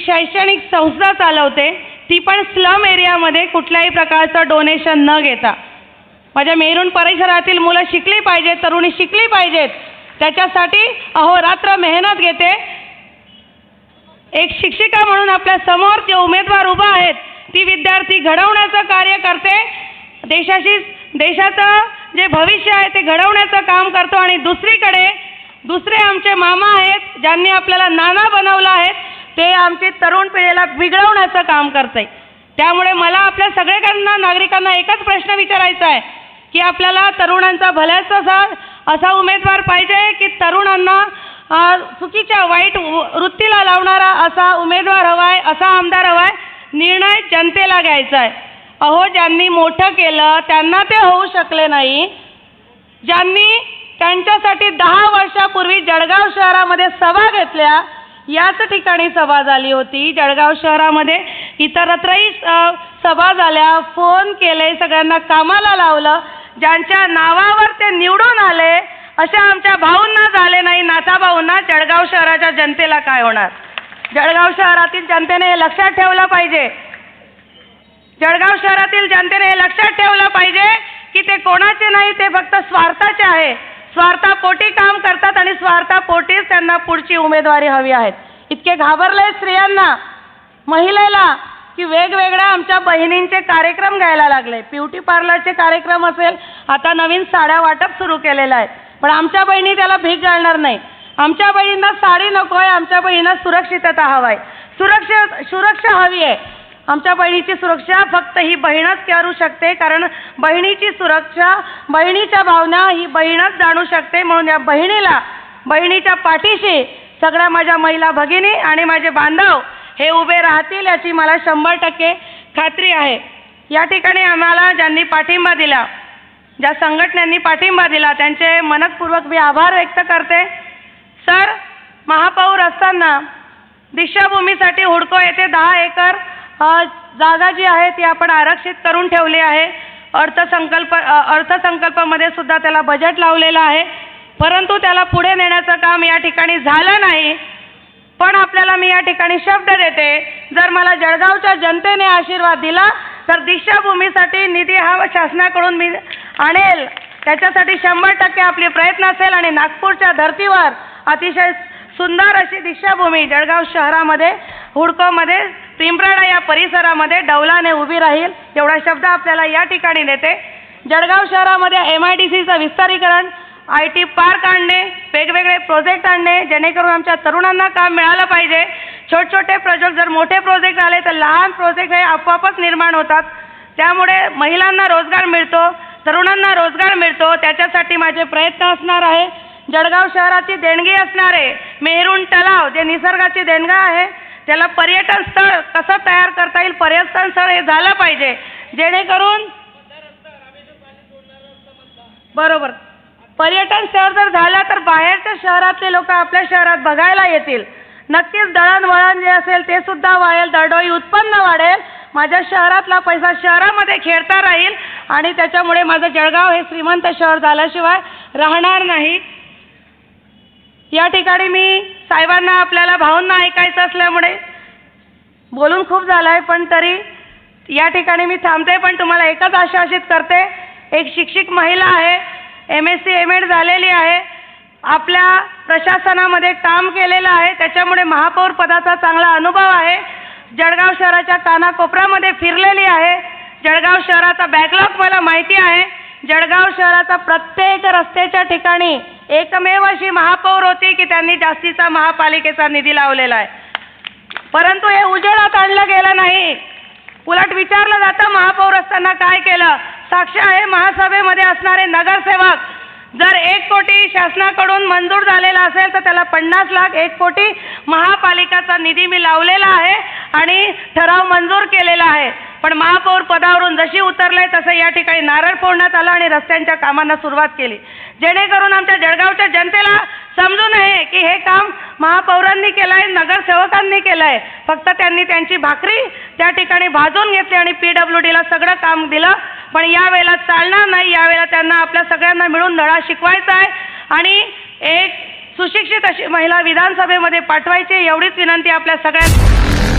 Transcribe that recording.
शैक्षणिक संस्था चालवते ती पण स्लम एरियामध्ये कुठल्याही प्रकारचं डोनेशन न घेता. माझ्या मेरून परिसरातील मुलं शिकली पाहिजेत तरुणी शिकली पाहिजेत. त्याच्यासाठी अहोरात्र मेहनत घेते. एक शिक्षिका म्हणून आपल्यासमोर जे उमेदवार उभा आहेत ती विद्यार्थी घडवण्याचं कार्य करते. देशाशी देशाचं जे भविष्य आहे ते घडवण्याचं काम करतो. आणि दुसरीकडे दुसरे आमचे मामा आहेत ज्यांनी आपल्याला नाना बनवलं आहे ते आमची तरुण पिढीला बिघडवण्याचं काम करते त्यामुळे मला आपल्या सगळ्यांना नागरिकांना एकच प्रश्न विचारायचा आहे की आपल्याला तरुणांचा भल्याचा असा असा उमेदवार पाहिजे की तरुणांना चुकीच्या वाईट वृत्तीला लावणारा असा उमेदवार हवाय असा आमदार हवाय निर्णय जनतेला घ्यायचा आहे. अहो ज्यांनी मोठं केलं त्यांना ते होऊ शकले नाही. ज्यांनी त्यांच्यासाठी दहा वर्षापूर्वी जळगाव शहरामध्ये सभा घेतल्या याच ठिकाणी सभा झाली होती. जळगाव शहरामध्ये इतरत्रही सभा झाल्या. फोन केले सगळ्यांना कामाला लावलं. ज्यांच्या नावावर ते निवडून आले अशा आमच्या भाऊंना झाले नाही नाताभाऊंना जळगाव शहराच्या जनतेला काय होणार? जळगाव शहरातील जनतेने हे लक्षात ठेवलं पाहिजे. जळगाव शहरातील जनतेने हे लक्षात ठेवलं पाहिजे की ते कोणाचे नाही ते फक्त स्वार्थाचे आहे. स्वार्थापोटी काम करतात आणि स्वार्थापोटीच त्यांना पुढची उमेदवारी हवी आहेत. इतके घाबरले स्त्रियांना महिलेला की वेगवेगळ्या आमच्या बहिणींचे कार्यक्रम घ्यायला लागले. ब्युटी पार्लरचे कार्यक्रम असेल आता नवीन साड्या वाटप सुरू केलेलं आहे पण आमच्या बहिणी त्याला भीक घालणार नाही. आमच्या बहिणींना साडी नको आहे आमच्या बहिणींना सुरक्षितता हवा आहे सुरक्षा सुरक्षा हवी आहे. आमच्या बहिणीची सुरक्षा फक्त ही बहीणच करू शकते कारण बहिणीची सुरक्षा बहिणीच्या भावना ही बहीणच जाणू शकते. म्हणून या बहिणीला बहिणीच्या पाठीशी सगळ्या माझ्या महिला भगिनी आणि माझे बांधव हे उभे राहतील याची मला शंभर टक्के खात्री आहे. या ठिकाणी आम्हाला ज्यांनी पाठिंबा दिला ज्या संघटनांनी पाठिंबा दिला त्यांचे मनपूर्वक मी आभार व्यक्त करते. सर महापौर असताना दीक्षाभूमीसाठी हुडको येथे दहा एकर जागा जी आहे ती आपण आरक्षित करून ठेवली आहे. अर्थसंकल्प अर्थसंकल्पामध्ये सुद्धा त्याला बजेट लावलेलं आहे. परंतु त्याला पुढे नेण्याचं काम या ठिकाणी झालं नाही. पण आपल्याला मी या ठिकाणी शब्द देते जर मला जळगावच्या जनतेने आशीर्वाद दिला तर दीक्षाभूमीसाठी निधी हा शासनाकडून मी आणेल. त्याच्यासाठी शंभर टक्के आपले प्रयत्न असेल आणि नागपूरच्या धर्तीवर अतिशय सुंदर अशी दीक्षाभूमी जळगाव शहरामध्ये हुडकोमध्ये पिंपराडा या परिसरामध्ये डौलाने उभी राहील. एवढा शब्द आपल्याला या ठिकाणी देते जळगाव शहरामध्ये एम आय डी सीचं विस्तारीकरण आय टी पार्क आणणे वेगवेगळे प्रोजेक्ट आणणे जेणेकरून आमच्या तरुणांना काम मिळालं पाहिजे. छोटे छोटे प्रोजेक्ट जर मोठे प्रोजेक्ट आले तर लहान प्रोजेक्ट हे आपोआपच निर्माण होतात. त्यामुळे महिलांना रोजगार मिळतो तरुणांना रोजगार मिळतो. त्याच्यासाठी माझे प्रयत्न असणार आहे. जळगाव शहराची देणगी असणारे मेहरून तलाव जे निसर्गाची देणगा आहे त्याला पर्यटन स्थळ कसं तयार करता येईल पर्यटन स्थळ हे झालं पाहिजे. जेणेकरून बरोबर. पर्यटन स्थळ जर झालं तर बाहेरच्या शहरातले लोक आपल्या शहरात बघायला येतील. नक्कीच दळणवळण जे असेल ते सुद्धा वाढेल दरडोई उत्पन्न वाढेल. माझ्या शहरातला पैसा शहरामध्ये खेळता राहील आणि त्याच्यामुळे माझं जळगाव हे श्रीमंत शहर झाल्याशिवाय राहणार नाही. या ठिकाणी मी साहेबांना आपल्याला भावना ऐकायचं असल्यामुळे बोलून खूप झालं आहे पण तरी या ठिकाणी मी थांबते पण तुम्हाला एकच आश्वासित करते. एक शिक्षित महिला आहे M S C M Ed झालेली आहे. आपल्या प्रशासनामध्ये काम केलेलं आहे त्याच्यामुळे महापौर पदाचा चांगला अनुभव आहे. जळगाव शहराच्या कानाकोपऱ्यामध्ये फिरलेली आहे. जळगाव शहराचा बॅकलॉग मला माहिती आहे. जळगाव शहराचा प्रत्येक रस्त्याच्या ठिकाणी एकमेव अशी महापौर होती की त्यांनी जास्तीचा महापालिकेचा निधी लावलेला आहे. परंतु हे उजेडात आणलं गेलं नाही. उलट विचारलं जातं महापौर असताना काय केलं? साक्ष आहे महासभेमध्ये असणारे नगरसेवक. जर एक कोटी शासनाकडून मंजूर झालेला असेल तर त्याला पन्नास लाख एक कोटी महापालिकाचा निधी मी लावलेला आहे आणि ठराव मंजूर केलेला आहे. पण महापौर पदावरून जशी उतरले तसं या ठिकाणी नारळ फोडण्यात आलं आणि रस्त्यांच्या कामांना सुरुवात केली. जेणेकरून आमच्या जळगावच्या जनतेला समजून आहे की हे काम महापौरांनी केलं आहे नगरसेवकांनी केलं आहे फक्त त्यांनी त्यांची भाकरी त्या ठिकाणी भाजून घेतली आणि पी डब्ल्यू डीला सगळं काम दिलं. पण यावेळेला चालणार नाही यावेळेला त्यांना आपल्या सगळ्यांना मिळून धडा शिकवायचा आहे. आणि एक सुशिक्षित अशी महिला विधानसभेमध्ये पाठवायची एवढीच विनंती आपल्या सगळ्या